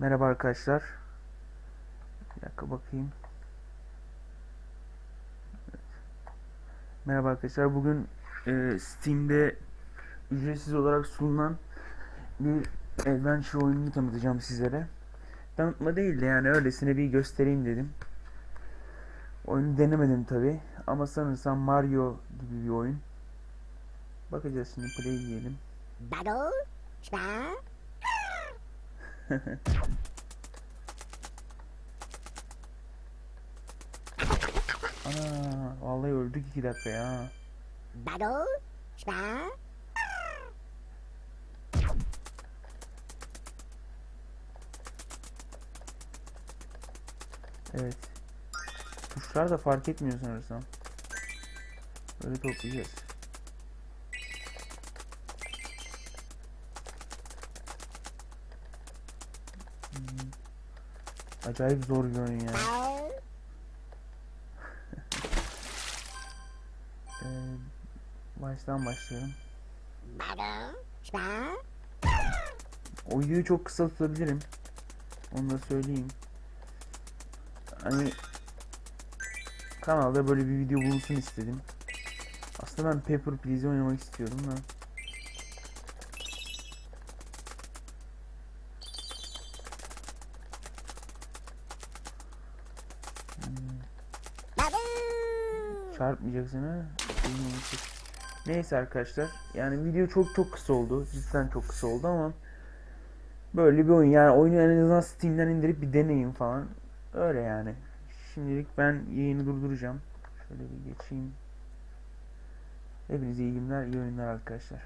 Merhaba arkadaşlar. Bir dakika bakayım. Evet. Merhaba arkadaşlar. Bugün e, Steam'de ücretsiz olarak sunulan bir adventure oyununu tanıtacağım sizlere. Tanıtma değil de yani öylesine bir göstereyim dedim. Oyunu denemedim tabi ama sanırsam Mario gibi bir oyun. Bakacağız şimdi play diyelim. Battle? Ana vallahi öldük iki dakika ya. Battle? Evet. Tuşlar da fark etmiyor sanırsam. Böyle toplayacağız. Acayip zor bir oyun ya. Ee, baştan başlayalım. Battle? Spar? O videoyu çok kısa tutabilirim. Onu da söyleyeyim. Hani kanalda böyle bir video bulunsun istedim. Aslında ben Pepper Please'i oynamak istiyorum da. Çarpmayacaksın ha. Neyse arkadaşlar. Yani video çok çok kısa oldu. Cidden çok kısa oldu ama böyle bir oyun. Yani oyunu en azından Steam'den indirip bir deneyin falan. Öyle yani. Şimdilik ben yayını durduracağım. Şöyle bir geçeyim. Hepinize iyi günler, iyi oyunlar arkadaşlar.